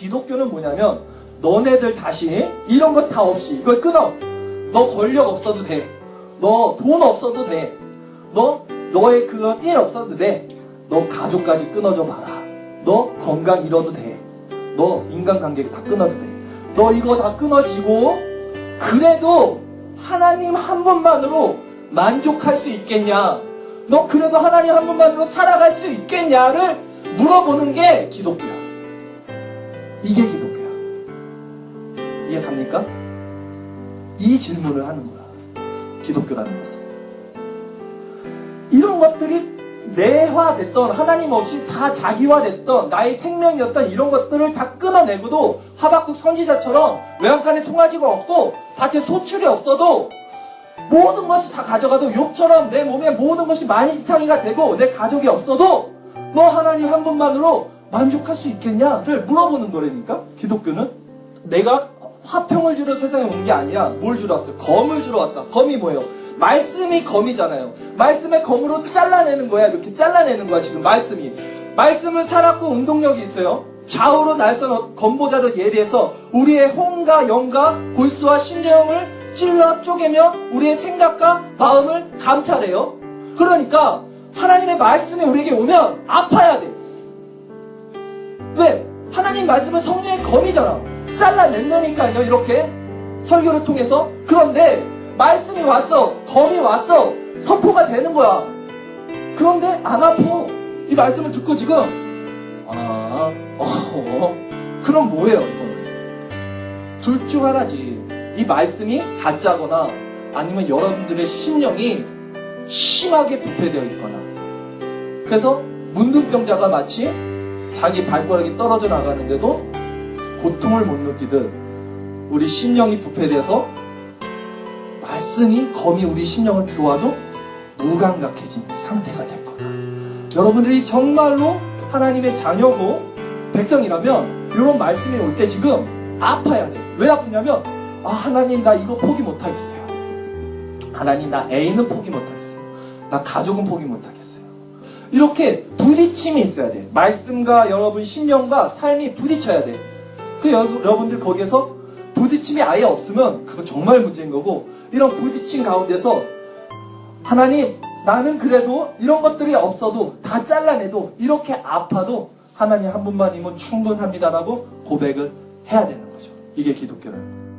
기독교는 뭐냐면 너네들 다시 이런 거다 없이 이걸 끊어. 너 권력 없어도 돼. 너 돈 없어도 돼. 너 너의 그건 일 없어도 돼. 너 가족까지 끊어줘 봐라. 너 건강 잃어도 돼. 너 인간관계 다 끊어도 돼. 너 이거 다 끊어지고 그래도 하나님 한 분만으로 만족할 수 있겠냐? 너 그래도 하나님 한 분만으로 살아갈 수 있겠냐를 물어보는 게 기독교야. 이게 기독교야. 이해 갑니까? 이 질문을 하는 거야. 기독교라는 것은. 이런 것들이 내화됐던 하나님 없이 다 자기화됐던 나의 생명이었던 이런 것들을 다 끊어내고도 하박국 선지자처럼 외양간에 송아지가 없고 밭에 소출이 없어도 모든 것이 다 가져가도 욕처럼 내 몸에 모든 것이 만시창이가 되고 내 가족이 없어도 너 하나님 한 분만으로 만족할 수 있겠냐를 물어보는 거라니까 기독교는 내가 화평을 주러 세상에 온 게 아니라 뭘 주러 왔어요? 검을 주러 왔다. 검이 뭐예요? 말씀이 검이잖아요. 말씀의 검으로 잘라내는 거야. 이렇게 잘라내는 거야, 지금 말씀이. 말씀을 살았고 운동력이 있어요. 좌우로 날선 검보다도 예리해서 우리의 혼과 영과 골수와 심령을 찔러 쪼개며 우리의 생각과 마음을 감찰해요. 그러니까 하나님의 말씀이 우리에게 오면 아파야 돼. 왜? 하나님 말씀은 성령의 검이잖아. 잘라낸다니까요, 이렇게. 설교를 통해서. 그런데, 말씀이 왔어. 검이 왔어. 선포가 되는 거야. 그런데 안 아파. 이 말씀을 듣고 지금, 아, 어, 그럼 뭐예요, 이거는? 둘 중 하나지. 이 말씀이 가짜거나, 아니면 여러분들의 심령이 심하게 부패되어 있거나. 그래서, 문둥병자가 마치 자기 발가락이 떨어져 나가는데도 고통을 못 느끼듯 우리 심령이 부패돼서 말씀이 검이 우리 심령을 들어와도 무감각해진 상태가 됐거나 여러분들이 정말로 하나님의 자녀고 백성이라면 이런 말씀이 올 때 지금 아파야 돼. 왜 아프냐면 아 하나님 나 이거 포기 못하겠어요. 하나님 나 애인은 포기 못하겠어요. 나 가족은 포기 못하겠어요. 이렇게 부딪힘이 있어야 돼. 말씀과 여러분 심령과 삶이 부딪혀야 돼. 그 여, 여러분들 거기에서 부딪힘이 아예 없으면 그거 정말 문제인 거고 이런 부딪힘 가운데서 하나님 나는 그래도 이런 것들이 없어도 다 잘라내도 이렇게 아파도 하나님 한 분만이면 충분합니다라고 고백을 해야 되는 거죠. 이게 기독교는.